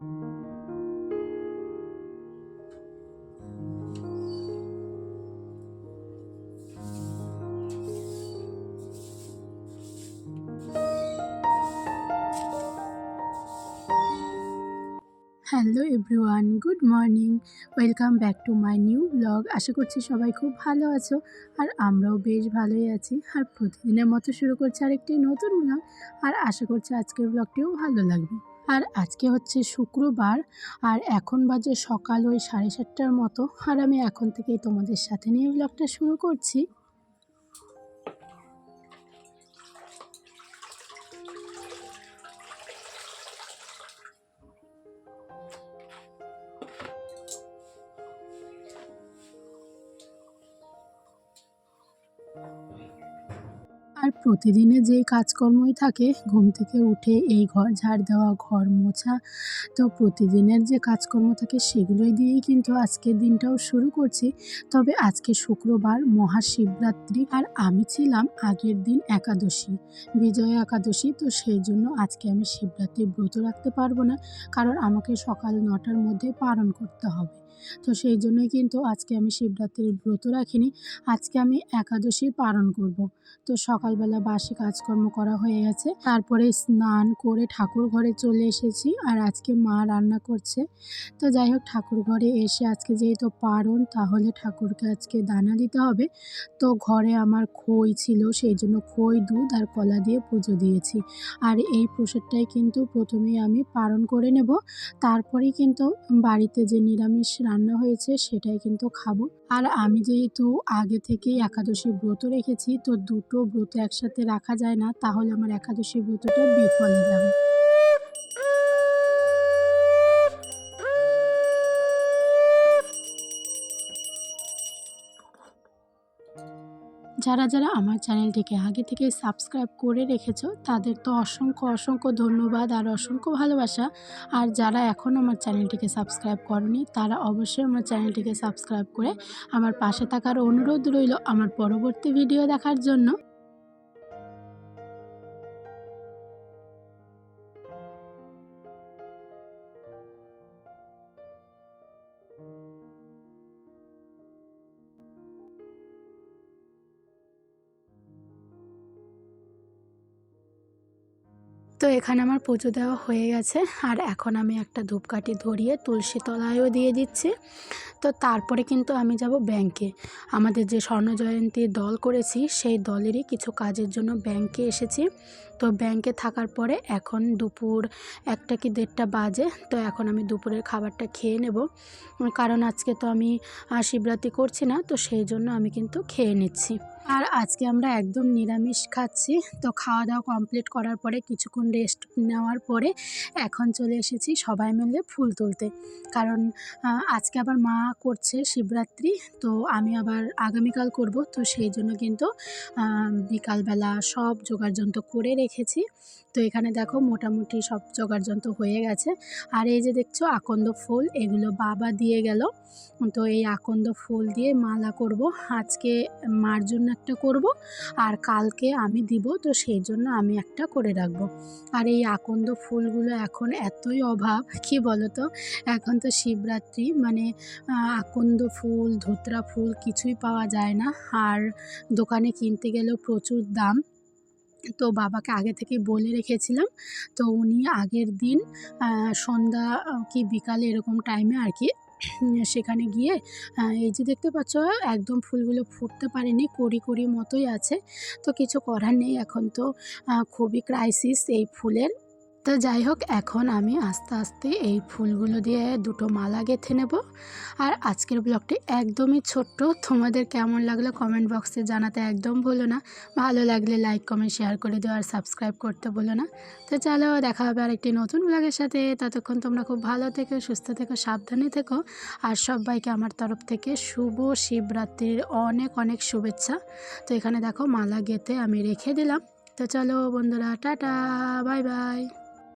Hello everyone good morning welcome back to my new blog আশা করছি সবাই খুব ভালো আছো আর আমরাও বেশ ভালোই আছি। আর প্রতিদিনের মতো শুরু করছি আরেকটি নতুন ব্লগ আর আশা করছি আজকের ব্লগটিও ভালো লাগবে। আর আজকে হচ্ছে শুক্রবার, আর এখন বাজে সকাল ওই সাড়ে সাতটার মতো। আর আমি এখন থেকেই তোমাদের সাথে নিয়ে ব্লগটা শুরু করছি। আর প্রতিদিনে যেই কাজকর্মই থাকে, ঘুম থেকে উঠে এই ঘর ঝাড় দেওয়া, ঘর মোছা, তো প্রতিদিনের যে কাজকর্ম থাকে সেগুলোই দিয়েই কিন্তু আজকের দিনটাও শুরু করছি। তবে আজকে শুক্রবার, মহাশিবরাত্রি, আর আমি ছিলাম আগের দিন একাদশী, বিজয়া একাদশী, তো সেই জন্য আজকে আমি শিবরাত্রি ব্রত রাখতে পারব না, কারণ আমাকে সকাল নটার মধ্যে পালন করতে হবে। তো সেই জন্যই কিন্তু আজকে আমি শিবরাত্রির ব্রত রাখিনি। আজকে আমি একাদশী পালন করব। তো সকালবেলা বাসি কাজকর্ম করা হয়ে গেছে। তারপরে স্নান করে ঠাকুর ঘরে চলে এসেছি আর আজকে মা রান্না করছে। তো যাই হোক, ঠাকুর ঘরে এসে আজকে যেহেতু পারণ, তাহলে ঠাকুরকে আজকে দানা দিতে হবে। তো ঘরে আমার খই ছিল, সেই জন্য খই, দুধ আর কলা দিয়ে পুজো দিয়েছি। আর এই প্রসাদটাই কিন্তু প্রথমেই আমি পালন করে নেব। তারপরেই কিন্তু বাড়িতে যে নিরামিষ রান্না হয়েছে সেটাই কিন্তু খাব। আর আমি যেহেতু আগে থেকেই একাদশী ব্রত রেখেছি, তো দুটো ব্রত একসাথে রাখা যায় না, তাহলে আমার একাদশী ব্রতটা বিফলে যাবে। যারা যারা আমার চ্যানেলটিকে আগে থেকে সাবস্ক্রাইব করে রেখেছ, তাদের তো অসংখ্য অসংখ্য ধন্যবাদ আর অসংখ্য ভালোবাসা। আর যারা এখন আমার চ্যানেলটিকে সাবস্ক্রাইব করনি, তারা অবশ্যই আমার চ্যানেলটিকে সাবস্ক্রাইব করে আমার পাশে থাকার অনুরোধ রইল আমার পরবর্তী ভিডিও দেখার জন্য। তো এখানে আমার পুজো দেওয়া হয়ে গেছে। আর এখন আমি একটা ধূপকাঠি ধরিয়ে তুলসী তলায়ও দিয়ে দিচ্ছি। তো তারপরে কিন্তু আমি যাব ব্যাংকে। আমাদের যে স্বর্ণ জয়ন্তী দল করেছি, সেই দলেরই কিছু কাজের জন্য ব্যাংকে এসেছি। তো ব্যাংকে থাকার পরে এখন দুপুর একটা কি দেড়টা বাজে, তো এখন আমি দুপুরের খাবারটা খেয়ে নেব। কারণ আজকে তো আমি শিবরাত্রি করছি না, তো সেই জন্য আমি কিন্তু খেয়ে নিচ্ছি। আর আজকে আমরা একদম নিরামিষ খাচ্ছি, তো খাওয়া দাওয়া কমপ্লিট করার পরে কিছুক্ষণ রেস্ট নেওয়ার পরে এখন চলে এসেছি সবাই মিলে ফুল তুলতে। কারণ আজকে আবার মা করছে শিবরাত্রি, তো আমি আবার আগামীকাল করব, তো সেই জন্য কিন্তু বিকালবেলা সব যোগাড়যন্ত্র করে রেখেছি। তো এখানে দেখো মোটামুটি সব যোগাড়যন্ত্র হয়ে গেছে। আর এই যে দেখছ আকন্দ ফুল, এগুলো বাবা দিয়ে গেল। তো এই আকন্দ ফুল দিয়ে মালা করব। আজকে মার জন্য একটা করব আর কালকে আমি দিব। তো সেই জন্য আমি একটা করে রাখব। আর এই আকন্দ ফুলগুলো এখন এতই অভাব, কি বলো তো এখন তো শিবরাত্রি মানে আকন্দ ফুল, ধোতরা ফুল কিছুই পাওয়া যায় না। আর দোকানে কিনতে গেলেও প্রচুর দাম। তো বাবাকে আগে থেকে বলে রেখেছিলাম। তো উনি আগের দিন সন্ধ্যা কি বিকালে এরকম টাইমে আর কি সেখানে গিয়ে এই যে দেখতে পাচ্ছ, একদম ফুলগুলো ফুটতে পারেনি, কড়ি কড়ি মতোই আছে। তো কিছু করার নেই এখন তো খুবই ক্রাইসিস এই ফুলের। তো যাই হোক, এখন আমি আস্তে আস্তে এই ফুলগুলো দিয়ে দুটো মালা গেঁথে নেব। আর আজকের ব্লগটি একদমই ছোট্ট। তোমাদের কেমন লাগল কমেন্ট বক্সে জানাতে একদম ভুলো না। ভালো লাগলে লাইক, কমেন্ট, শেয়ার করে দেওয়া আর সাবস্ক্রাইব করতে বলো না। তো চলো, দেখা হবে আরেকটি নতুন ব্লগের সাথে। ততক্ষণ তোমরা খুব ভালো থেকো, সুস্থ থেকো, সাবধানে থেকো। আর সবাইকে আমার তরফ থেকে শুভ শিবরাত্রির অনেক অনেক শুভেচ্ছা। তো এখানে দেখো মালা গেঁথে আমি রেখে দিলাম। তো চলো বন্ধুরা, টাটা, বাই বাই।